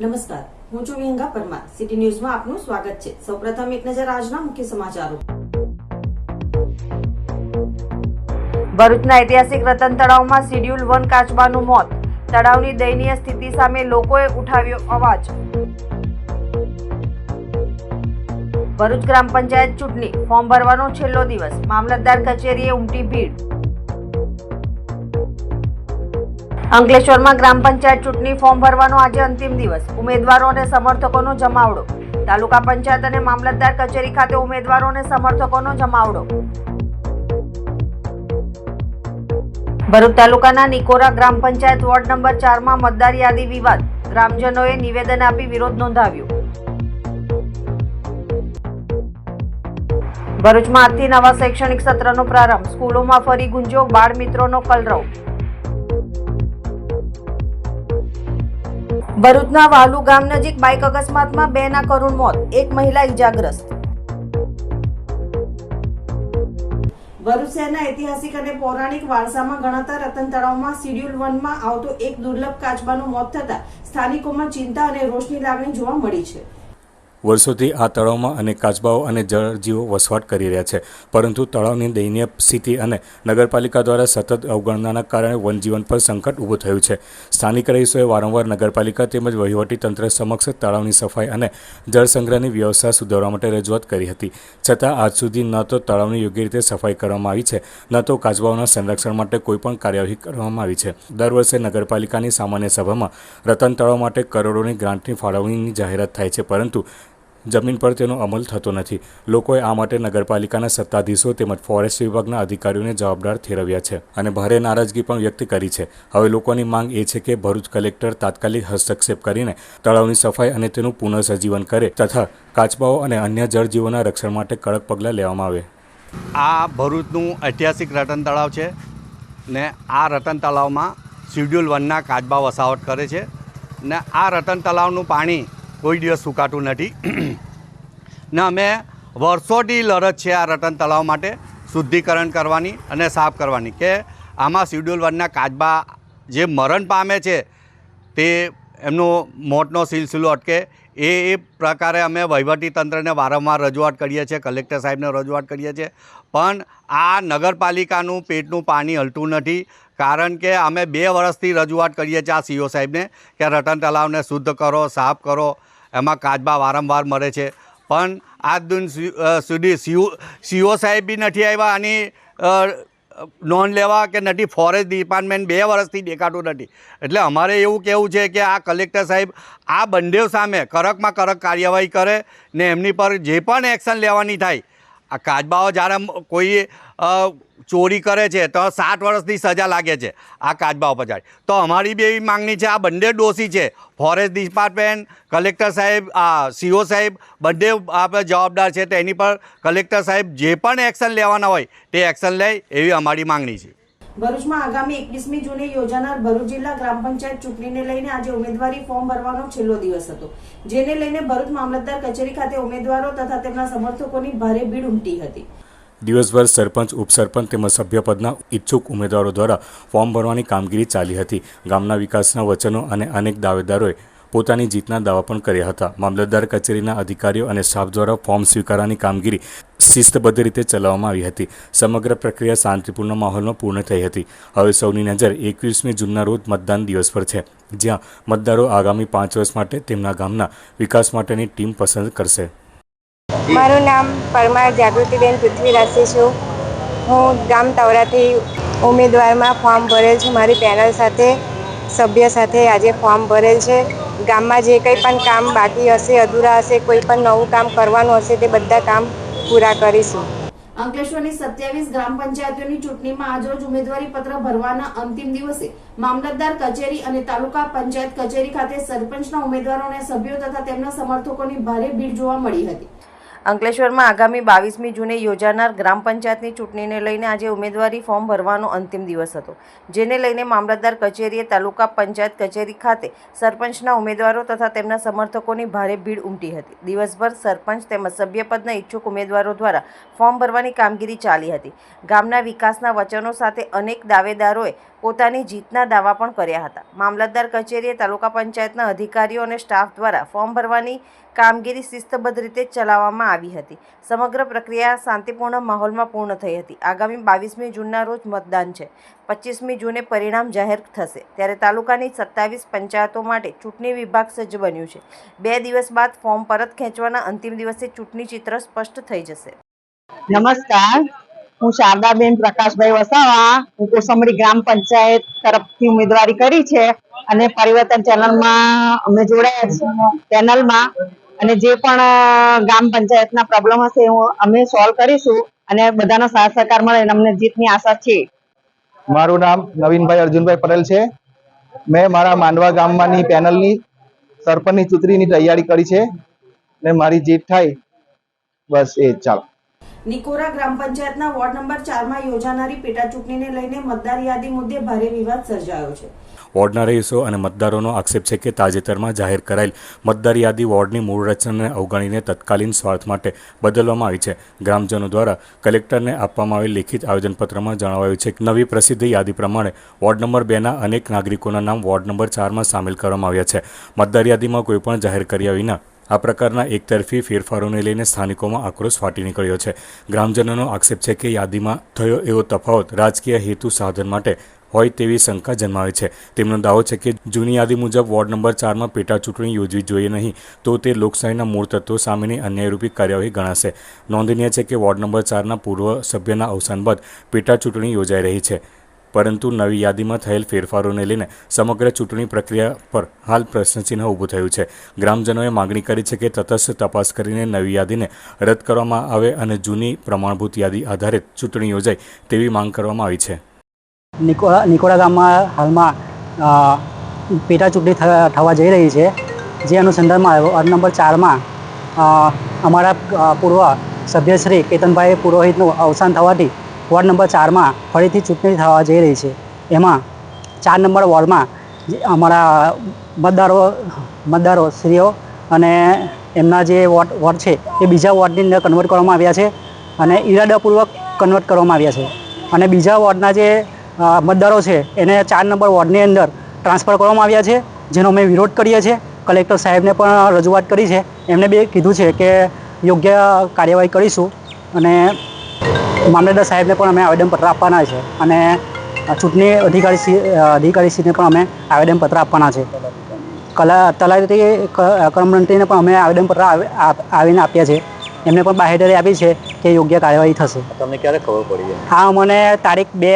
નમસ્કાર. હું છું વિહંગા પરમાર. સિટી ન્યૂઝમાં આપનું સ્વાગત છે. સૌપ્રથમ એક નજર આજના મુખ્ય સમાચારો. ભરૂચના ઐતિહાસિક રતન તળાવમાં શિડ્યુલ વન કાચબાનું મોત. તળાવની દયનીય સ્થિતિ સામે લોકોએ ઉઠાવ્યો અવાજ. ભરૂચ ગ્રામ પંચાયત ચૂંટણી. ફોર્મ ભરવાનો છેલ્લો દિવસ. મામલતદાર કચેરીએ ઉમટી ભીડ. અંકલેશ્વરમાં ગ્રામ પંચાયત ચૂંટણી ફોર્મ ભરવાનો આજે અંતિમ દિવસ. ઉમેદવારો અને સમર્થકોનો જમાવડો. તાલુકા પંચાયત અને મામલતદાર કચેરી ખાતે ઉમેદવારો અને સમર્થકોનો જમાવડો. ભરૂચ તાલુકાના નિકોરા ગ્રામ પંચાયત વોર્ડ નંબર ચારમાં મતદાર યાદી વિવાદ. ગ્રામજનોએ નિવેદન આપી વિરોધ નોંધાવ્યો. ભરૂચમાં આજથી નવા શૈક્ષણિક સત્રનો પ્રારંભ. સ્કૂલોમાં ફરી ગુંજ્યો બાળ મિત્રોનો કલરવ. ભરૂચના વાલુ ગામ નજીક બાઇક અકસ્માતમાં બે ના કરુણ મોત. એક મહિલા ઇજાગ્રસ્ત ભરૂચ શહેરના ઐતિહાસિક અને પૌરાણિક વારસામાં ગણાતા રતન તળાવમાં શિડ્યુલ વનમાં આવતો એક દુર્લભ કાચબાનું મોત થતા સ્થાનિકોમાં ચિંતા અને રોષની લાગણી જોવા મળી છે. વર્ષોથી આ તળાવમાં અનેક કાચબાઓ અને જળજીવો વસવાટ કરી રહ્યા છે. પરંતુ તળાવની દયનીય સ્થિતિ અને નગરપાલિકા દ્વારા સતત અવગણનાના કારણે વનજીવન પર સંકટ ઊભું થયું છે. સ્થાનિક રહીશોએ વારંવાર નગરપાલિકા તેમજ વહીવટી તંત્ર સમક્ષ તળાવની સફાઈ અને જળ સંગ્રહની વ્યવસ્થા સુધારવા માટે રજૂઆત કરી હતી. છતાં આજ સુધી ન તો તળાવની યોગ્ય રીતે સફાઈ કરવામાં આવી છે, ન તો કાચબાઓના સંરક્ષણ માટે કોઈપણ કાર્યવાહી કરવામાં આવી છે. દર વર્ષે નગરપાલિકાની સામાન્ય સભામાં રતન તળાવ માટે કરોડોની ગ્રાન્ટની ફાળવણીની જાહેરાત થાય છે, પરંતુ જમીન પર તેનો અમલ થતો નથી. લોકોએ આ માટે નગરપાલિકાના સત્તાધીશો તેમજ ફોરેસ્ટ વિભાગના અધિકારીઓને જવાબદાર ઠેરવ્યા છે અને ભારે નારાજગી પણ વ્યક્ત કરી છે. હવે લોકોની માંગ એ છે કે ભરૂચ કલેક્ટર તાત્કાલિક હસ્તક્ષેપ કરીને તળાવની સફાઈ અને તેનું પુનઃસજીવન કરે તથા કાચબાઓ અને અન્ય જળજીવોના રક્ષણ માટે કડક પગલાં લેવામાં આવે. આ ભરૂચનું ઐતિહાસિક રતન તળાવ છે ને આ રતન તળાવમાં શિડ્યુલ વનના કાચબા વસાવટ કરે છે ને આ રતન તળાવનું પાણી કોઈ દિવસ સુકાતું નથી. અમે વર્ષોથી લડત છે આ રતન તળાવ માટે શુદ્ધિકરણ કરવાની અને સાફ કરવાની કે આમાં શિડ્યુલ વનના કાચબા જે મરણ પામે છે તે એમનો મોતનો સિલસિલો અટકે. એ એ પ્રકારે અમે વહીવટી તંત્રને વારંવાર રજૂઆત કરીએ છીએ, કલેક્ટર સાહેબને રજૂઆત કરીએ છીએ. પણ આ નગરપાલિકાનું પેટનું પાણી હલતું નથી કારણ કે અમે બે વર્ષથી રજૂઆત કરીએ છીએ આ સીઓ સાહેબને કે રતન તળાવને શુદ્ધ કરો, સાફ કરો. એમાં કાચબા વારંવાર મળે છે. પણ આજ દિન સુધી સીઓ સીઓ સાહેબ બી નથી આવ્યા અને નોન લેવા કે નથી ફોરેસ્ટ ડિપાર્ટમેન્ટ બે વર્ષથી દેખાતું નથી. એટલે અમારે એવું કહેવું છે કે આ કલેક્ટર સાહેબ આ બંને સામે કડકમાં કડક કાર્યવાહી કરે ને એમની પર જે પણ એક્શન લેવાની થાય આ કાચબાઓ જ્યારે કોઈ ચોરી કરે છે, તો સાત વર્ષની સજા લાગે છે આ કાચબાઓ પછાડી તો અમારી બી એવી માંગણી છે, આ બંને દોષી છે. ફોરેસ્ટ ડિપાર્ટમેન્ટ, કલેક્ટર સાહેબ, આ, સીઓ સાહેબ, બંને આપણે જવાબદાર છે, તો એની પર કલેક્ટર સાહેબ જે પણ એક્શન લેવાના હોય, તે એક્શન લે એવી અમારી માંગણી છે. ભરૂચમાં આગામી એકવીસમી જૂને યોજાનાર ભરૂચ જિલ્લા ગ્રામ પંચાયત ચૂંટણીને લઈને આજે ઉમેદવારી ફોર્મ ભરવાનો છેલ્લો દિવસ હતો, જેને લઈને ભરૂચ મામલતદાર કચેરી ખાતે ઉમેદવારો તથા તેમના સમર્થકોની ભારે ભીડ ઉમટી હતી. દિવસભર સરપંચ, ઉપસરપંચ તેમજ સભ્યપદના ઈચ્છુક ઉમેદવારો દ્વારા ફોર્મ ભરવાની કામગીરી ચાલી હતી. ગામના વિકાસના વચનો અને અનેક દાવેદારોએ પોતાની જીતના દાવા પણ કર્યા હતા. મામલતદાર કચેરીના અધિકારીઓ અને સ્ટાફ દ્વારા ફોર્મ સ્વીકારવાની કામગીરી શિસ્તબદ્ધ રીતે ચલાવવામાં આવી હતી. સમગ્ર પ્રક્રિયા શાંતિપૂર્ણ માહોલમાં પૂર્ણ થઈ હતી. હવે સૌની નજર એકવીસમી જૂનના રોજ મતદાન દિવસ પર છે, જ્યાં મતદારો આગામી પાંચ વર્ષ માટે તેમના ગામના વિકાસ માટેની ટીમ પસંદ કરશે. મારું નામ પરમાર જાગૃતિબેન પૃથ્વીરાજસિંહ છું. હું ગામ તવરાથી ઉમેદવારમાં ફોર્મ ભરેલ છું. મારી પેનલ સાથે, સભ્ય સાથે આજે ફોર્મ ભરેલ છે. ગામમાં જે કંઈ પણ કામ બાકી હશે, અધૂરા હશે, કોઈ પણ નવું કામ કરવાનું હશે, તે બધા કામ પૂરા કરીશું. અંકલેશ્વરની સત્યાવીસ ગ્રામ પંચાયતોની ચૂંટણીમાં આજરોજ ઉમેદવારી પત્ર ભરવાના અંતિમ દિવસે મામલતદાર કચેરી અને તાલુકા પંચાયત કચેરી ખાતે સરપંચના ઉમેદવારો અને સભ્યો તથા તેમના સમર્થકોની ભારે ભીડ જોવા મળી હતી. અંકલેશ્વરમાં આગામી બાવીસમી જૂને યોજાનાર ગ્રામ પંચાયતની ચૂંટણીને લઈને આજે ઉમેદવારી ફોર્મ ભરવાનો અંતિમ દિવસ હતો, જેને લઈને મામલતદાર કચેરીએ તાલુકા પંચાયત કચેરી ખાતે સરપંચના ઉમેદવારો તથા તેમના સમર્થકોની ભારે ભીડ ઉમટી હતી. દિવસભર સરપંચ તેમજ સભ્યપદના ઈચ્છુક ઉમેદવારો દ્વારા ફોર્મ ભરવાની કામગીરી ચાલી હતી. ગામના વિકાસના વચનો સાથે અનેક દાવેદારોએ પોતાની જીતના દાવા પણ કર્યા હતા. મામલતદાર કચેરીએ તાલુકા પંચાયતના અધિકારીઓ અને સ્ટાફ દ્વારા ફોર્મ ભરવાની કામગીરી શિસ્તબદ્ધ રીતે ચલાવવામાં આવી હતી. સમગ્ર પ્રક્રિયા શાંતિપૂર્ણ માહોલમાં પૂર્ણ થઈ હતી. આગામી બાવીસમી જૂનના રોજ મતદાન છે. પચીસમી જૂને પરિણામ જાહેર થશે. ત્યારે તાલુકાની સત્તાવીસ પંચાયતો માટે ચૂંટણી વિભાગ સજ્જ બન્યું છે. બે દિવસ બાદ ફોર્મ પરત ખેંચવાના અંતિમ દિવસે ચૂંટણી ચિત્ર સ્પષ્ટ થઈ જશે. નમસ્કાર. હું શારદાબેન પ્રકાશભાઈ વસાવા, હું કોસંબડી ગ્રામ પંચાયત તરફથી ઉમેદવારી કરી છે અને પરિવર્તન ચેનલમાં અમે જોડાયા ચેનલમાં અને જે પણ ગ્રામ પંચાયતના પ્રોબ્લેમ હશે અમે સોલ્વ કરીશું અને બધાનો સાથ સહકાર મળે અમને જીતની આશા છે. મારું નામ નવીનભાઈ અર્જુનભાઈ પટેલ છે. મેં મારા માંડવા ગામમાંની પેનલની સરપંચની ચૂંટણીની તૈયારી કરી છે ને મારી જીત થાય. બસ એ ચાલો. નિકોરા ગ્રામ પંચાયતના વોર્ડ નંબર ચારમાં યોજાનારી પેટા ચૂંટણીને લઈને મતદાર યાદી મુદ્દે ભારે વિવાદ સર્જાયો છે. વોર્ડના રહીશો અને મતદારોનો આક્ષેપ છે કે તાજેતરમાં જાહેર કરાયેલ મતદાર યાદી વોર્ડની મૂળ રચનાને અવગણીને તત્કાલીન સ્વાર્થ માટે બદલવામાં આવી છે. ગ્રામજનો દ્વારા કલેક્ટરને આપવામાં આવેલ લેખિત આવેદનપત્રમાં જણાવાયું છે કે નવી પ્રસિદ્ધ યાદી પ્રમાણે વોર્ડ નંબર બેના અનેક નાગરિકોના નામ વોર્ડ નંબર ચારમાં સામેલ કરવામાં આવ્યા છે. મતદાર યાદીમાં કોઈપણ જાહેર કર્યા વિના આ પ્રકારના એકતરફી ફેરફારોને લઈને સ્થાનિકોમાં આક્રોશ ફાટી નીકળ્યો છે. ગ્રામજનોનો આક્ષેપ છે કે યાદીમાં થયો એવો તફાવત રાજકીય હેતુ સાધન માટે હોય તેવી શંકા જન્માવે છે. તેમનો દાવો છે કે જૂની યાદી મુજબ વોર્ડ નંબર ચારમાં પેટા ચૂંટણી યોજવી જોઈએ નહીં, તો તે લોકશાહીના મૂળ તત્વો સામેની અન્યાયરૂપી કાર્યવાહી ગણાશે. નોંધનીય છે કે વોર્ડ નંબર ચારના પૂર્વ સભ્યના અવસાન બાદ પેટા ચૂંટણી યોજાઈ રહી છે. પરંતુ નવી યાદીમાં થયેલ ફેરફારોને લઈને સમગ્ર ચૂંટણી પ્રક્રિયા પર હાલ પ્રશ્નચિહ્ન ઊભું થયું છે. ગ્રામજનોએ માગણી કરી છે કે તટસ્થ તપાસ કરીને નવી યાદીને રદ કરવામાં આવે અને જૂની પ્રમાણભૂત યાદી આધારિત ચૂંટણી યોજાય તેવી માંગ કરવામાં આવી છે. નિકોળા નિકોડા ગામમાં હાલમાં પેટા ચૂંટણી થવા જઈ રહી છે. જે અનુસંધાનમાં વોર્ડ નંબર ચારમાં અમારા પૂર્વ સભ્યશ્રી કેતનભાઈ પુરોહિતનું અવસાન થવાથી વોર્ડ નંબર ચારમાં ફરીથી ચૂંટણી થવા જઈ રહી છે. એમાં ચાર નંબર વોર્ડમાં અમારા મતદારો મતદારો શ્રીઓ અને એમના જે વોર્ડ વોર્ડ છે, એ બીજા વોર્ડની અંદર કન્વર્ટ કરવામાં આવ્યા છે અને ઈરાદાપૂર્વક કન્વર્ટ કરવામાં આવ્યા છે. અને બીજા વોર્ડના જે મતદારો છે, એને ચાર નંબર વોર્ડની અંદર ટ્રાન્સફર કરવામાં આવ્યા છે, જેનો અમે વિરોધ કરીએ છીએ. કલેક્ટર સાહેબને પણ રજૂઆત કરી છે. એમને બે કીધું છે કે યોગ્ય કાર્યવાહી કરીશું અને મામલતદાર સાહેબને પણ અમે આવેદનપત્ર આપવાના છે અને ચૂંટણી અધિકારી શ્રી- અધિકારીશ્રીને પણ અમે આવેદનપત્ર આપવાના છે. કલા તલાટી કર્મમંત્રીને પણ અમે આવેદનપત્ર આવ- આવીને આપ્યા છે. એમને પણ બાહેધરી આપી છે કે યોગ્ય કાર્યવાહી થશે. તમને ક્યારે ખબર પડી હા મને તારીખ બે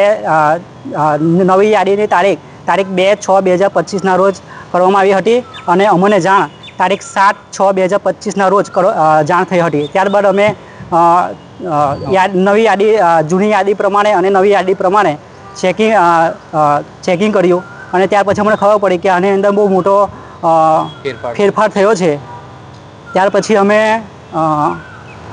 નવી યાદીની તારીખ તારીખ બે છ બે હજાર પચીસના રોજ કરવામાં આવી હતી અને અમને જાણ તારીખ સાત છ બે હજાર પચીસના રોજ જાણ થઈ હતી. ત્યારબાદ અમે યાદ નવી યાદી જૂની યાદી પ્રમાણે અને નવી યાદી પ્રમાણે ચેકિંગ ચેકિંગ કર્યું. અને ત્યાર પછી અમને ખબર પડી કે આની અંદર બહુ મોટો ફેરફાર. થયો છે. ત્યાર પછી અમે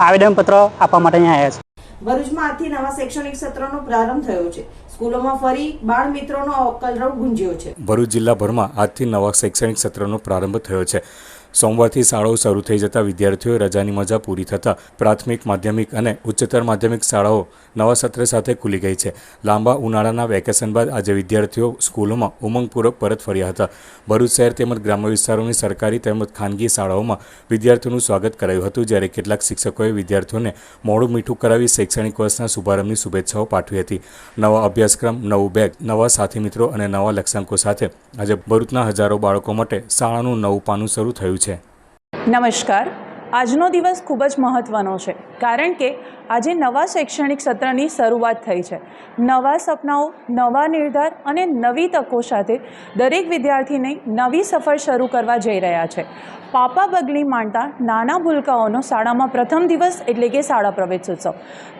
આવેદનપત્ર આપવા માટે અહીંયા આવ્યા છીએ. ભરૂચમાં આજથી નવા શૈક્ષણિક સત્રનો પ્રારંભ થયો છે. સ્કૂલોમાં ફરી બાળ મિત્રોનો કલરવ ગુંજ્યો છે. ભરૂચ જિલ્લાભરમાં આજથી નવા શૈક્ષણિક સત્રનો પ્રારંભ થયો છે. સોમવારથી શાળાઓ શરૂ થઈ જતા વિદ્યાર્થીઓએ રજાની મજા પૂરી થતાં પ્રાથમિક, માધ્યમિક અને ઉચ્ચતર માધ્યમિક શાળાઓ નવા સત્ર સાથે ખુલી ગઈ છે. લાંબા ઉનાળાના વેકેશન બાદ આજે વિદ્યાર્થીઓ સ્કૂલોમાં ઉમંગપૂર્વક પરત ફર્યા હતા. ભરૂચ શહેર તેમજ ગ્રામ્ય વિસ્તારોની સરકારી તેમજ ખાનગી શાળાઓમાં વિદ્યાર્થીઓનું સ્વાગત કરાયું હતું, જ્યારે કેટલાક શિક્ષકોએ વિદ્યાર્થીઓને મોડું મીઠું કરાવી શૈક્ષણિક વર્ષના શુભારંભની શુભેચ્છાઓ પાઠવી હતી. નવા અભ્યાસક્રમ, નવું બેગ, નવા સાથી મિત્રો અને નવા લક્ષ્યાંકો સાથે આજે ભરૂચના હજારો બાળકો માટે શાળાનું નવું પાનું શરૂ થયું છે. નમસ્કાર. આજનો દિવસ ખૂબ જ મહત્ત્વનો છે કારણ કે આજે નવા શૈક્ષણિક સત્રની શરૂઆત થઈ છે. નવા સપનાઓ, નવા નિર્ધાર અને નવી તકો સાથે દરેક વિદ્યાર્થીને નવી સફર શરૂ કરવા જઈ રહ્યા છે. પાપા બગલી માંડતા નાના ભૂલકાઓનો શાળામાં પ્રથમ દિવસ એટલે કે શાળા પ્રવેશોત્સવ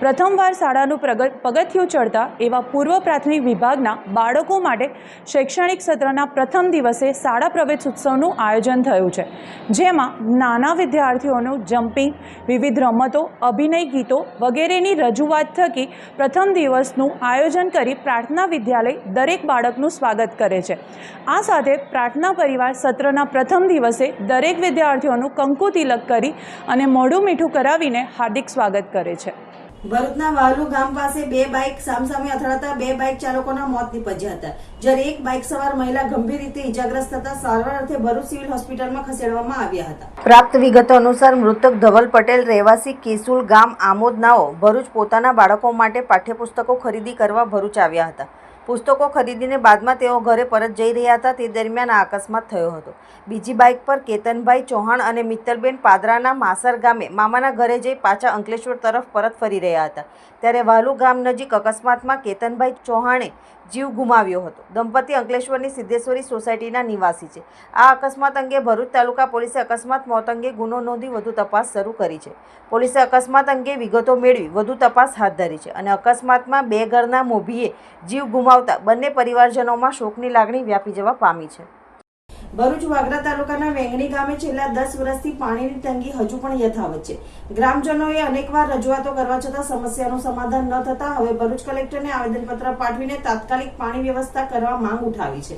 પ્રથમવાર શાળાનું પ્રગત પગથિયું ચડતા એવા પૂર્વ પ્રાથમિક વિભાગના બાળકો માટે શૈક્ષણિક સત્રના પ્રથમ દિવસે શાળા પ્રવેશોત્સવનું આયોજન થયું છે. જેમાં નાના વિદ્યાર્થીઓનું જમ્પિંગ, વિવિધ રમતો, અભિનય ગીતો વગેરેની રજૂઆત થકી પ્રથમ દિવસનું આયોજન કરી પ્રાર્થના વિદ્યાલય દરેક બાળકનું સ્વાગત કરે છે. આ સાથે પ્રાર્થના પરિવાર સત્રના પ્રથમ દિવસે દરેક વિદ્યાર્થીઓનું કંકુ તિલક કરી અને મોઢું મીઠું કરાવીને હાર્દિક સ્વાગત કરે છે. ભરૂચના વાલુ ગામ પાસે બે બાઇક સામસામે અથડાતા બે બાઇક ચાલકોના મોત નીપજ્યા હતા. જ્યારે એક બાઇક સવાર મહિલા ગંભીર રીતે ઇજાગ્રસ્ત થતા સારવાર અર્થે ભરૂચ સિવિલ હોસ્પિટલમાં ખસેડવામાં આવ્યા હતા. પ્રાપ્ત વિગતો અનુસાર મૃતક ધવલ પટેલ રહેવાસી કેસુલ ગામ આમોદનાઓ ભરૂચ પોતાના બાળકો માટે પાઠ્યપુસ્તકો ખરીદી કરવા ભરૂચ આવ્યા હતા. પુસ્તકો ખરીદીને બાદમાં તેઓ ઘરે પરત જઈ રહ્યા હતા. તે દરમિયાન આ અકસ્માત થયો હતો. બીજી બાઇક પર કેતનભાઈ ચૌહાણ અને મિત્તલબેન પાદરાના માસર ગામે મામાના ઘરે જઈ પાછા અંકલેશ્વર તરફ પરત ફરી રહ્યા હતા. ત્યારે વાલુ ગામ નજીક અકસ્માતમાં કેતનભાઈ ચૌહાણે જીવ ગુમાવ્યો હતો. દંપતી અંકલેશ્વરની સિદ્ધેશ્વરી સોસાયટીના નિવાસી છે. આ અકસ્માત અંગે ભરૂચ તાલુકા પોલીસે અકસ્માત મોત અંગે ગુનો નોંધી વધુ તપાસ શરૂ કરી છે. પોલીસે અકસ્માત અંગે વિગતો મેળવી વધુ તપાસ હાથ ધરી છે અને અકસ્માતમાં બે ઘરના મોભીએ જીવ ગુમાવતા બંને પરિવારજનોમાં શોકની લાગણી વ્યાપી જવા પામી છે. ભરૂચ વાગરા તાલુકાના વેંગણી ગામે છેલ્લા દસ વર્ષથી પાણીની તંગી હજુ પણ યથાવત છે. ગ્રામજનોએ અનેકવાર રજૂઆતો કરવા છતાં સમસ્યાનું સમાધાન ન થતા હવે ભરૂચ કલેક્ટરને આવેદનપત્ર પાઠવીને તાત્કાલિક પાણી વ્યવસ્થા કરવા માંગ ઉઠાવી છે.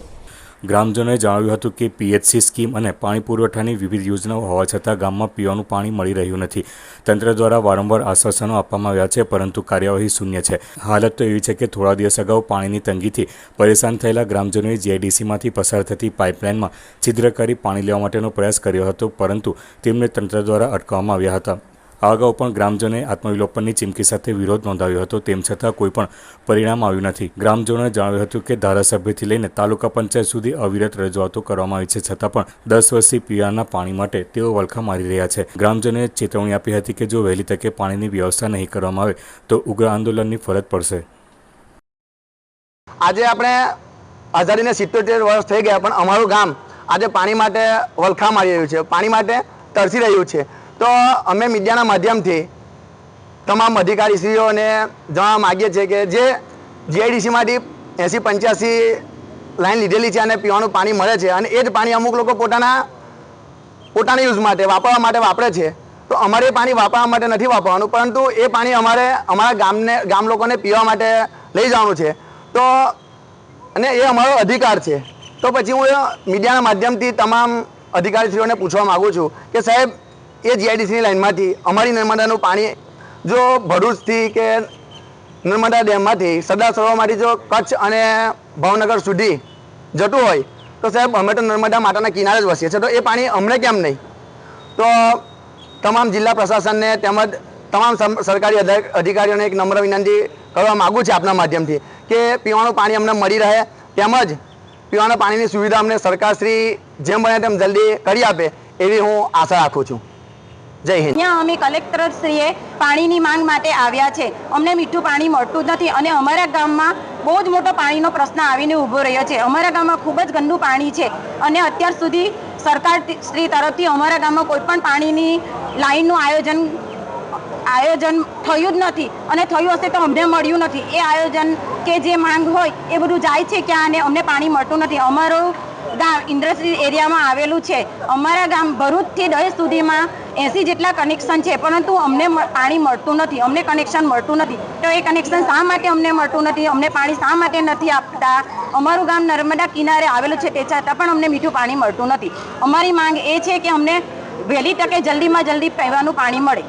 ગ્રામજનોએ જણાવ્યું હતું કે પીએચસી સ્કીમ અને પાણી પુરવઠાની વિવિધ યોજનાઓ હોવા છતાં ગામમાં પીવાનું પાણી મળી રહ્યું નથી. તંત્ર દ્વારા વારંવાર આશ્વાસનો આપવામાં આવ્યા છે, પરંતુ કાર્યવાહી શૂન્ય છે. હાલત તો એવી છે કે થોડા દિવસ અગાઉ પાણીની તંગીથી પરેશાન થયેલા ગ્રામજનોએ જીઆઈડીસીમાંથી પસાર થતી પાઇપલાઇનમાં છિદ્ર કરી પાણી લેવા માટેનો પ્રયાસ કર્યો હતો, પરંતુ તેમને તંત્ર દ્વારા અટકાવવામાં આવ્યા હતા. આ અગાઉ પણ ગ્રામજનોએ આત્મવિલોપનની ચીમકી સાથે વિરોધ નોંધાવ્યો હતો. તેમ છતાં કોઈ પણ પરિણામ આવ્યું નથી. ગ્રામજનોએ જણાવ્યું હતું કે ધારાસભ્યથી લઈને તાલુકા પંચાયત સુધી અવિરત રજૂઆતો કરવામાં આવી છે. છતાં પણ દસ વર્ષથી પીવાના પાણી માટે તેઓ વલખા મારી રહ્યા છે. ગ્રામજનોએ ચેતવણી આપી હતી કે જો વહેલી તકે પાણીની વ્યવસ્થા નહીં કરવામાં આવે, તો ઉગ્ર આંદોલનની ફરજ પડશે. આજે આપણે આઝાદીને સિત્તોતેર વર્ષ થઈ ગયા, પણ અમારું ગામ આજે પાણી માટે વલખા મારી રહ્યું છે. પાણી માટે તરસી રહ્યું છે. તો અમે મીડિયાના માધ્યમથી તમામ અધિકારીશ્રીઓને જણાવવા માગીએ છીએ કે જે જીઆઈડીસીમાંથી એંસી પંચ્યાસી લાઈન લીધેલી છે અને પીવાનું પાણી મળે છે અને એ જ પાણી અમુક લોકો પોતાના પોતાના યુઝ માટે વાપરવા માટે વાપરે છે. તો અમારે પાણી વાપરવા માટે નથી વાપરવાનું, પરંતુ એ પાણી અમારે અમારા ગામને, ગામ લોકોને પીવા માટે લઈ જવાનું છે. તો અને એ અમારો અધિકાર છે. તો પછી હું મીડિયાના માધ્યમથી તમામ અધિકારીશ્રીઓને પૂછવા માગું છું કે સાહેબ એ જીઆઈડીસીની લાઇનમાંથી અમારી નર્મદાનું પાણી જો ભરૂચથી કે નર્મદા ડેમમાંથી સરદાર સરોવરમાંથી જો કચ્છ અને ભાવનગર સુધી જતું હોય, તો સાહેબ અમે તો નર્મદા માતાના કિનારે જ વસીએ છીએ. તો એ પાણી અમને કેમ નહીં? તો તમામ જિલ્લા પ્રશાસનને તેમજ તમામ સરકારી અધા- અધિકારીઓને એક નમ્ર વિનંતી કરવા માગું છું આપના માધ્યમથી કે પીવાનું પાણી અમને મળી રહે, તેમજ પીવાના પાણીની સુવિધા અમને સરકારશ્રી જેમ બને તેમ જલ્દી કરી આપે, એવી હું આશા રાખું છું. જય હિન્દ. અહીંયા અમે કલેક્ટરશ્રીએ પાણીની માંગ માટે આવ્યા છે. અમને મીઠું પાણી મળતું જ નથી અને અમારા ગામમાં બહુ જ મોટો પાણીનો પ્રશ્ન આવીને ઊભો રહ્યો છે. અમારા ગામમાં ખૂબ જ ગંદુ પાણી છે અને અત્યાર સુધી સરકાર તરફથી અમારા ગામમાં કોઈ પણ પાણીની લાઈનનું આયોજન આયોજન થયું જ નથી અને થયું હશે તો અમને મળ્યું નથી. એ આયોજન કે જે માંગ હોય એ બધું જાય છે ક્યાં અને અમને પાણી મળતું નથી. અમારું ગામ ઇન્ડસ્ટ્રી એરિયામાં આવેલું છે. અમારા ગામ ભરૂચથી દહેજ સુધીમાં એંસી જેટલા કનેક્શન છે, પરંતુ અમને પાણી મળતું નથી, અમને કનેક્શન મળતું નથી. તો એ કનેક્શન શા માટે અમને મળતું નથી? અમને પાણી શા માટે નથી આપતા? અમારું ગામ નર્મદા કિનારે આવેલું છે તે છતાં પણ અમને મીઠું પાણી મળતું નથી. અમારી માંગ એ છે કે અમને વહેલી તકે જલ્દીમાં જલ્દી પીવાનું પાણી મળે.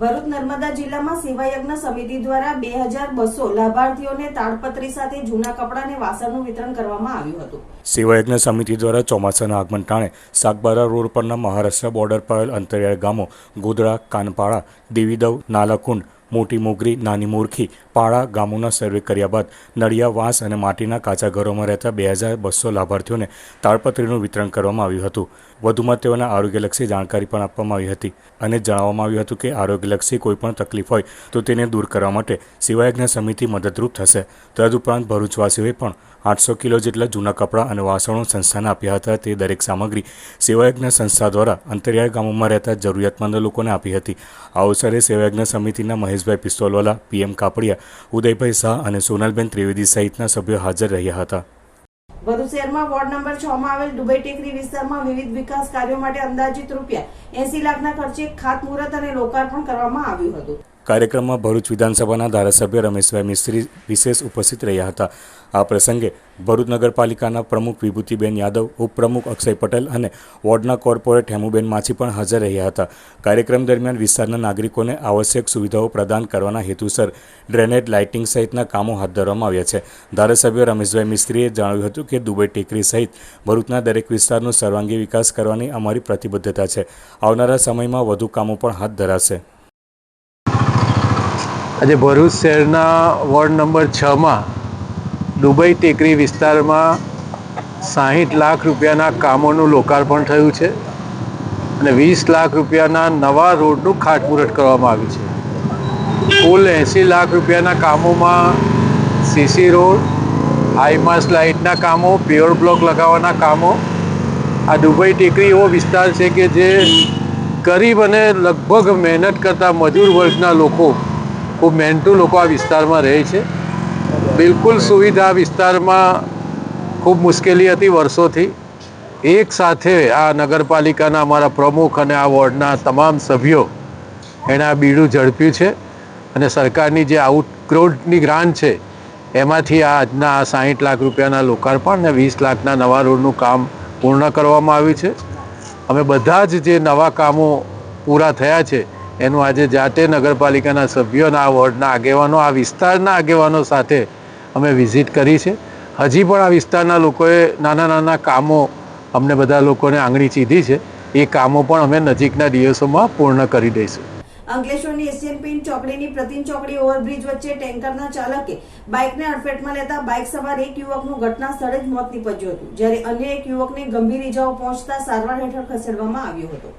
ભરૂચ નર્મદા જિલ્લામાં સેવાયજ્ઞ સમિતિ દ્વારા બે હજાર બસો લાભાર્થીઓને તાડપત્રી સાથે જૂના કપડા અને વાસણનું વિતરણ કરવામાં આવ્યું હતું. સેવાયજ્ઞ સમિતિ દ્વારા ચોમાસાના આગમન ટાણે સાગબારા રોડ પરના મહારાષ્ટ્ર બોર્ડર પર અંતરિયાળ ગામો ગોધરા કાનપાડા દેવીદવ, નાલાકુંડ મોટી મોગરી, નાની મોરખી, પાળા ગામોના સર્વે કર્યા બાદ નળિયા, વાંસ અને માટીના કાચા ઘરોમાં રહેતા બે હજાર બસો લાભાર્થીઓને તાળપત્રીનું વિતરણ કરવામાં આવ્યું હતું. વધુમાં તેઓને આરોગ્યલક્ષી જાણકારી પણ આપવામાં આવી હતી અને જણાવવામાં આવ્યું હતું કે આરોગ્યલક્ષી કોઈપણ તકલીફ હોય તો તેને દૂર કરવા માટે સેવાયજ્ઞ સમિતિ મદદરૂપ થશે. તદુપરાંત ભરૂચવાસીઓએ પણ આઠસો કિલો જેટલા જૂના કપડાં અને વાસણો સંસ્થાને આપ્યા હતા. તે દરેક સામગ્રી સેવાયજ્ઞ સંસ્થા દ્વારા અંતરિયાળ ગામોમાં રહેતા જરૂરિયાતમંદ લોકોને આપી હતી. આ અવસરે સેવાયજ્ઞ સમિતિના મહેશભાઈ પિસ્તોલવાલા પીએમ કાપડિયા ઉદયભાઈ શાહ અને સોનલબેન ત્રિવેદી સહિતના સભ્યો હાજર રહ્યા હતા. ભરૂચ શહેરમાં વોર્ડ નંબર છ માં આવેલ દુબઈ ટેકરી વિસ્તારમાં વિવિધ વિકાસ કાર્યો માટે અંદાજિત રૂપિયા એસી લાખના ખર્ચે ખાતમુહૂર્ત અને લોકાર્પણ કરવામાં આવ્યું હતું. કાર્યક્રમમાં ભરૂચ વિધાનસભાના ધારાસભ્ય રમેશભાઈ મિસ્ત્રી વિશેષ ઉપસ્થિત રહ્યા હતા. આ પ્રસંગે ભરૂચ નગરપાલિકાના પ્રમુખ વિભૂતિબેન યાદવ, ઉપપ્રમુખ અક્ષય પટેલ અને વોર્ડના કોર્પોરેટ હેમુબેન માછી પણ હાજર રહ્યા હતા. કાર્યક્રમ દરમિયાન વિસ્તારના નાગરિકોને આવશ્યક સુવિધાઓ પ્રદાન કરવાના હેતુસર ડ્રેનેજ લાઇટિંગ સહિતના કામો હાથ ધરવામાં આવ્યા છે. ધારાસભ્ય રમેશભાઈ મિસ્ત્રીએ જણાવ્યું હતું કે દુબઈ ટેકરી સહિત ભરૂચના દરેક વિસ્તારનો સર્વાંગી વિકાસ કરવાની અમારી પ્રતિબદ્ધતા છે. આવનારા સમયમાં વધુ કામો પણ હાથ ધરાશે. આજે ભરૂચ શહેરના વોર્ડ નંબર છમાં દુબઈ ટેકરી વિસ્તારમાં સાહીઠ લાખ રૂપિયાના કામોનું લોકાર્પણ થયું છે અને વીસ લાખ રૂપિયાના નવા રોડનું ખાતમુહૂર્ત કરવામાં આવ્યું છે. કુલ એંસી લાખ રૂપિયાના કામોમાં સીસી રોડ હાઈમાસ લાઇટના કામો પ્યોર બ્લોક લગાવવાના કામો. આ દુબઈ ટેકરી એવો વિસ્તાર છે કે જે ગરીબ અને લગભગ મહેનત કરતા મજૂર વર્ગના લોકો, ખૂબ મહેનતુ લોકો આ વિસ્તારમાં રહે છે. બિલકુલ સુવિધા વિસ્તારમાં ખૂબ મુશ્કેલી હતી વર્ષોથી. એક સાથે આ નગરપાલિકાના અમારા પ્રમુખ અને આ વોર્ડના તમામ સભ્યો એણે આ બીડું ઝડપ્યું છે અને સરકારની જે આઉટક્રોડની ગ્રાન્ટ છે, એમાંથી આ આજના આ સાહીઠ લાખ રૂપિયાના લોકાર્પણ અને વીસ લાખના નવા રોડનું કામ પૂર્ણ કરવામાં આવ્યું છે. અમે બધા જ જે નવા કામો પૂરા થયા છે, એનું આજે જાતે નગરપાલિકાના સભ્યો અને આ વોર્ડના આગેવાનો, આ વિસ્તારના આગેવાનો સાથે અમે વિઝિટ કરી છે. હજી પણ આ વિસ્તારના લોકોએ નાના નાના કામો અમને બધા લોકોને આંગળી ચીધી છે. એ કામો પણ અમે નજીકના દિવસોમાં પૂર્ણ કરી દઈશું. અંકલેશ્વરની એશિયન પેઇન્ટ ચોકડીની પ્રતિમ ચોકડી ઓવરબ્રિજ વચ્ચે ટેન્કરના ચાલકે બાઇકને અડફેટમાં લેતા બાઇક સવાર એક યુવકનું ઘટના સ્થળે જ મોત નીપજ્યું હતું, જ્યારે અન્ય એક યુવકને ગંભીર ઇજાઓ પહોંચતા સારવાર હેઠળ ખસેડવામાં આવ્યો હતો.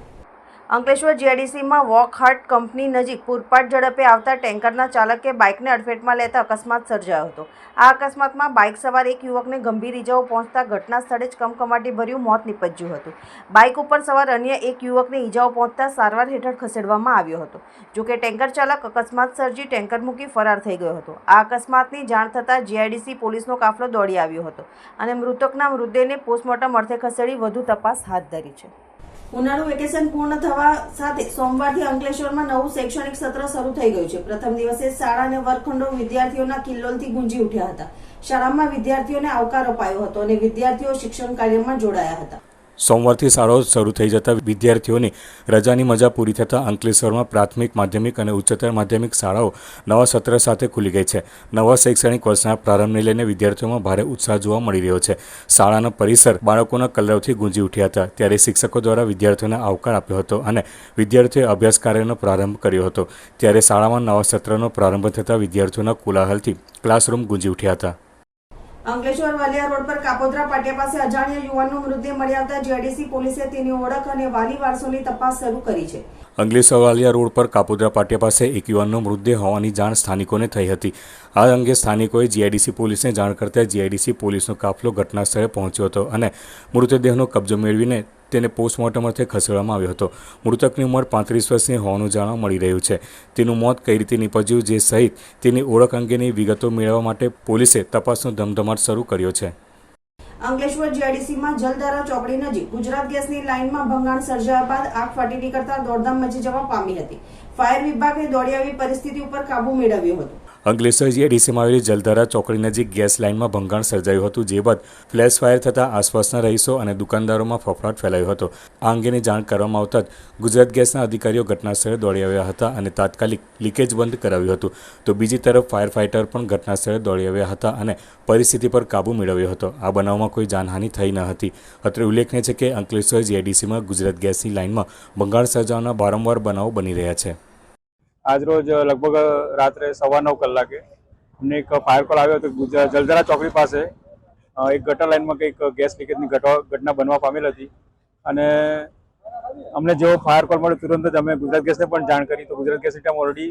અંકલેશ્વર જીઆઈડીસીમાં વોક હાર્ટ કંપની નજીક પૂરપાટ ઝડપે આવતા ટેન્કરના ચાલકે બાઇકને અડફેટમાં લેતા અકસ્માત સર્જાયો હતો. આ અકસ્માતમાં બાઇક સવાર એક યુવકને ગંભીર ઇજાઓ પહોંચતા ઘટના સ્થળે જ કમકમાટી ભર્યું મોત નીપજ્યું હતું. બાઇક ઉપર સવાર અન્ય એક યુવકને ઇજાઓ પહોંચતા સારવાર હેઠળ ખસેડવામાં આવ્યો હતો. જોકે ટેન્કર ચાલક અકસ્માત સર્જી ટેન્કર મૂકી ફરાર થઈ ગયો હતો. આ અકસ્માતની જાણ થતાં જીઆઈડીસી પોલીસનો કાફલો દોડી આવ્યો હતો અને મૃતકના મૃતદેહને પોસ્ટમોર્ટમ અર્થે ખસેડી વધુ તપાસ હાથ ધરી છે. ઉનાળુ વેકેશન પૂર્ણ થવા સાથે સોમવારથી અંકલેશ્વરમાં નવું શૈક્ષણિક સત્ર શરૂ થઈ ગયું છે. પ્રથમ દિવસે શાળા અને વર્ગખંડો વિદ્યાર્થીઓના કિલ્લોલથી ગુંજી ઉઠ્યા હતા. શાળામાં વિદ્યાર્થીઓને આવકાર અપાયો હતો અને વિદ્યાર્થીઓ શિક્ષણ કાર્યમાં જોડાયા હતા. સોમવારથી શાળાઓ શરૂ થઈ જતા વિદ્યાર્થીઓની રજાની મજા પૂરી થતાં અંકલેશ્વરમાં પ્રાથમિક, માધ્યમિક અને ઉચ્ચતર માધ્યમિક શાળાઓ નવા સત્ર સાથે ખુલી ગઈ છે. નવા શૈક્ષણિક વર્ષના પ્રારંભને લઈને વિદ્યાર્થીઓમાં ભારે ઉત્સાહ જોવા મળી રહ્યો છે. શાળાનો પરિસર બાળકોના કલરવથી ગુંજી ઉઠ્યા હતા, ત્યારે શિક્ષકો દ્વારા વિદ્યાર્થીઓને આવકાર આપ્યો હતો અને વિદ્યાર્થીઓએ અભ્યાસ કાર્યનો પ્રારંભ કર્યો હતો. ત્યારે શાળામાં નવા સત્રનો પ્રારંભ થતાં વિદ્યાર્થીઓના કોલાહલથી ક્લાસરૂમ ગુંજી ઉઠ્યા હતા. અંકલેશ્વર વાલિયા રોડ પર કાપોદ્રા પાટિયા પાસે અજાણ્યા યુવાનનો મૃતદેહ મળી આવતા જીઆઈડીસી પોલીસે તેની ઓળખ અને વાલી વારસોની તપાસ શરૂ કરી છે. અંગલેશ્વરવાલિયા રોડ પર કાપોદ્રા પાટિયા પાસે એક યુવાનનો મૃતદેહ હોવાની જાણ સ્થાનિકોને થઈ હતી. આ અંગે સ્થાનિકોએ જીઆઈડીસી પોલીસને જાણ કરતા જીઆઈડીસી પોલીસનો કાફલો ઘટનાસ્થળે પહોંચ્યો હતો અને મૃતદેહનો કબજો મેળવીને તેને પોસ્ટમોર્ટમ અર્થે ખસેડવામાં આવ્યો હતો. મૃતકની ઉંમર પાંત્રીસ વર્ષની હોવાનું જાણવા મળી રહ્યું છે. તેનું મોત કઈ રીતે નીપજ્યું જે સહિત તેની ઓળખ અંગેની વિગતો મેળવવા માટે પોલીસે તપાસનો ધમધમાટ શરૂ કર્યો છે. અંકલેશ્વર જીઆઈડીસીમાં જલધારા ચોકડી નજીક ગુજરાત ગેસની લાઇનમાં ભંગાણ સર્જાયા બાદ આગ ફાટી નીકળતા દોડધામ મચી જવા પામી હતી. ફાયર વિભાગે દોડી આવી પરિસ્થિતિ ઉપર કાબુ મેળવ્યો હતો. અંકલેશ્વર જીઆઈડીસીમાં આવેલી જલધારા ચોકડી નજીક ગેસ લાઇનમાં ભંગાણ સર્જાયું હતું, જે બાદ ફ્લેશ ફાયર થતાં આસપાસના રહીશો અને દુકાનદારોમાં ફફડાટ ફેલાયો હતો. આ અંગેની જાણ કરવામાં આવતા જ ગુજરાત ગેસના અધિકારીઓ ઘટનાસ્થળે દોડી આવ્યા હતા અને તાત્કાલિક લીકેજ બંધ કરાવ્યું હતું. તો બીજી તરફ ફાયર ફાઇટર પણ ઘટનાસ્થળે દોડી આવ્યા હતા અને પરિસ્થિતિ પર કાબૂ મેળવ્યો હતો. આ બનાવમાં કોઈ જાનહાનિ થઈ ન હતી. અત્રે ઉલ્લેખનીય છે કે અંકલેશ્વર જીઆઈડીસીમાં ગુજરાત ગેસની લાઇનમાં ભંગાણ સર્જાવાના વારંવાર બનાવો બની રહ્યા છે. આજરોજ લગભગ રાત્રે સવા નવ કલાકે અમને એક ફાયર કોલ આવ્યો હતો ગુજરાત જલધારા ચોકડી પાસે. એક ગટર લાઇનમાં કંઈક ગેસ લીકેજની ઘટના બનવા પામેલ હતી. અને અમને જેવો ફાયર કોલ મળ્યો, તુરંત જ અમે ગુજરાત ગેસને પણ જાણ કરી. તો ગુજરાત ગેસની ટીમ ઓલરેડી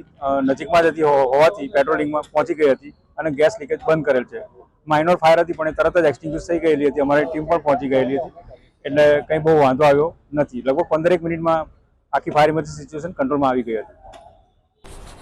નજીકમાં જ હતી હોવાથી પેટ્રોલિંગમાં પહોંચી ગઈ હતી અને ગેસ લીકેજ બંધ કરેલ છે. માઇનોર ફાયર હતી, પણ એ તરત જ એક્સટિંગ્યુશ થઈ ગયેલી હતી. અમારી ટીમ પણ પહોંચી ગયેલી હતી. એટલે કંઈ બહુ વાંધો આવ્યો નથી. લગભગ પંદરેક મિનિટમાં આખી ફાયર ઇમરજન્સી સિચ્યુએશન કંટ્રોલમાં આવી ગઈ હતી.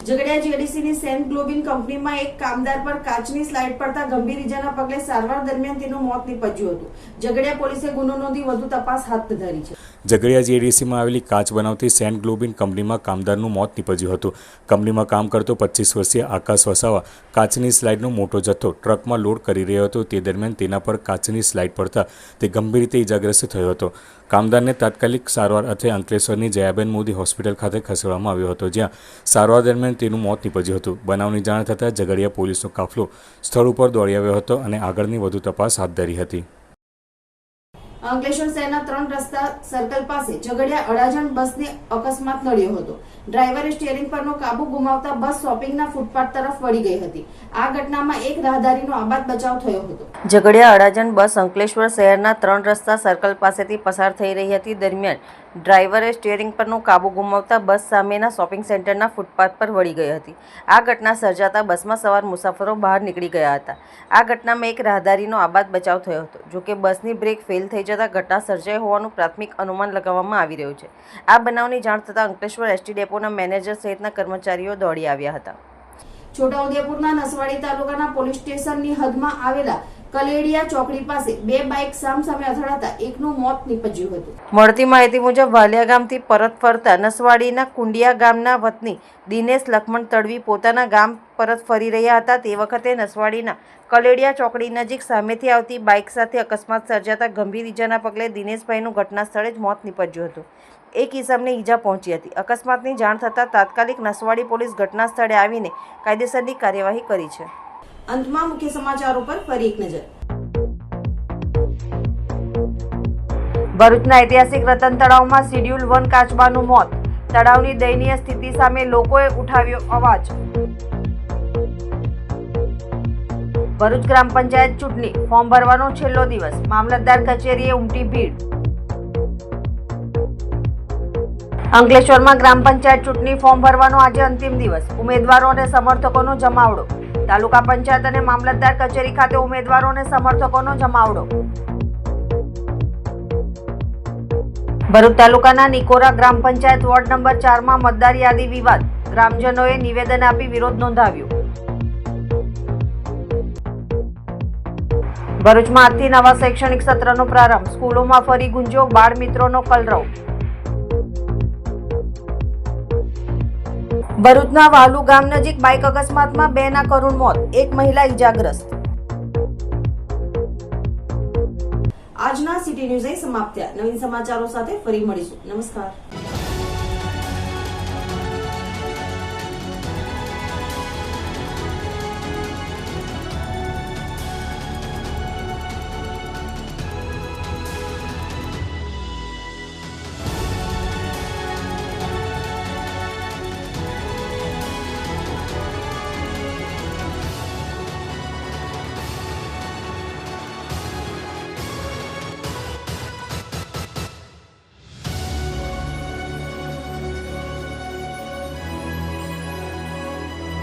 ઝઘડિયા જીઆઈડીસીની સેન્ટ ગ્લોબિન કંપનીમાં એક કામદાર પર કાચની સ્લાઇડ પડતા ગંભીર ઇજાના પગલે સારવાર દરમિયાન તેનું મોત નીપજ્યું હતું. ઝઘડિયા પોલીસે ગુનો નોંધી વધુ તપાસ હાથ ધરી છે. ઝઘડિયા જીએડીસીમાં આવેલી કાચ બનાવતી સેન્ટ ગ્લોબિન કંપનીમાં કામદારનું મોત નીપજ્યું હતું. કંપનીમાં કામ કરતો પચીસ વર્ષીય આકાશ વસાવા કાચની સ્લાઇડનો મોટો જથ્થો ટ્રકમાં લોડ કરી રહ્યો હતો. તે દરમિયાન તેના પર કાચની સ્લાઇડ પડતા તે ગંભીર રીતે ઇજાગ્રસ્ત થયો હતો. કામદારને તાત્કાલિક સારવાર અર્થે અંકલેશ્વરની જયાબેન મોદી હોસ્પિટલ ખાતે ખસેડવામાં આવ્યો હતો, જ્યાં સારવાર દરમિયાન તેનું મોત નીપજ્યું હતું. બનાવની જાણ થતાં ઝઘડિયા પોલીસનો કાફલો સ્થળ ઉપર દોડી આવ્યો હતો અને આગળની વધુ તપાસ હાથ ધરી હતી. અંકલેશ્વર શહેરના ત્રણ રસ્તા સર્કલ પાસે ઝઘડિયા અડાજણ બસને અકસ્માત નડ્યો હતો. ડ્રાઈવરે સ્ટીયરિંગ પરનો કાબુ ગુમાવતા બસ શોપિંગના ફૂટપાથ તરફ વળી ગઈ હતી. આ ઘટનામાં એક રાહદારીનો આબાદ બચાવ થયો હતો. ઝઘડિયા અડાજણ બસ અંકલેશ્વર શહેરના ત્રણ રસ્તા સર્કલ પાસેથી પસાર થઈ રહી હતી. દરમિયાન ડ્રાઈવરે સ્ટીયરિંગ પરનો કાબુ ગુમાવતા બસ સામેના શોપિંગ સેન્ટરના ફૂટપાથ પર વળી ગઈ હતી. આ ઘટના સર્જાતા બસમાં સવાર મુસાફરો બહાર નીકળી ગયા હતા. આ ઘટનામાં એક રાહદારીનો આબાદ બચાવ થયો હતો, જોકે બસની બ્રેક ફેલ થઈ જતાં ઘટના સર્જાઈ હોવાનું પ્રાથમિક અનુમાન લગાવવામાં આવી રહ્યું છે. આ બનાવની જાણ થતાં અંકલેશ્વર એસટી ડેપોના મેનેજર સહિતના કર્મચારીઓ દોડી આવ્યા હતા. છોટાઉદેપુરના નસવાડી તાલુકાના પોલીસ સ્ટેશનની હદમાં આવેલા કલેડિયા ચોકડી પાસે બે બાઇક મોત મળતી માહિતી મુજબ વાલિયા ગામથી પરત ફરતા નસવાડીના કુંડિયા ગામના વતની દિનેશ લખમણ તડવી પોતાના ગામ પરત ફરી રહ્યા હતા. તે વખતે નસવાડીના કલેડિયા ચોકડી નજીક સામેથી આવતી બાઇક સાથે અકસ્માત સર્જાતા ગંભીર ઈજાના પગલે દિનેશભાઈનું ઘટના સ્થળે જ મોત નીપજ્યું હતું. એક ઇસમને ઈજા પહોંચી હતી. અકસ્માતની જાણ થતાં તાત્કાલિક નસવાડી પોલીસ ઘટના આવીને કાયદેસરની કાર્યવાહી કરી છે. અંતમાં મુખ્ય સમાચારો પર ફરી એક નજર. ભરૂચના ઐતિહાસિક રતન તળાવમાં શિડ્યુલ વન કાચબાનું મોત. તળાવની દયનીય સ્થિતિ સામે લોકોએ ઉઠાવ્યો અવાજ. ભરૂચ ગ્રામ પંચાયત ચૂંટણી. ફોર્મ ભરવાનો છેલ્લો દિવસ. મામલતદાર કચેરીએ ઉમટી ભીડ. અંકલેશ્વરમાં ગ્રામ પંચાયત ચૂંટણી ફોર્મ ભરવાનો આજે અંતિમ દિવસ. ઉમેદવારો અને સમર્થકોનો જમાવડો. તાલુકા પંચાયત અને મામલતદાર કચેરી ખાતે ઉમેદવારો અને સમર્થકોનો જમાવડો. ભરૂચ તાલુકાના નિકોરા ગ્રામ પંચાયત વોર્ડ નંબર ચારમાં મતદાર યાદી વિવાદ. ગ્રામજનોએ નિવેદન આપી વિરોધ નોંધાવ્યો. ભરૂચમાં આજથી નવા શૈક્ષણિક સત્રનો પ્રારંભ. સ્કૂલોમાં ફરી ગુંજો બાળ મિત્રોનો કલરવ. ભરૂચના વાલુ ગામ નજીક બાઇક અકસ્માતમાં બેના કરુણ મોત. એક મહિલા ઇજાગ્રસ્ત આજના સિટી ન્યૂઝ અહીં સમાપ્ત થયા. નવીન સમાચારો સાથે ફરી મળીશું. નમસ્કાર.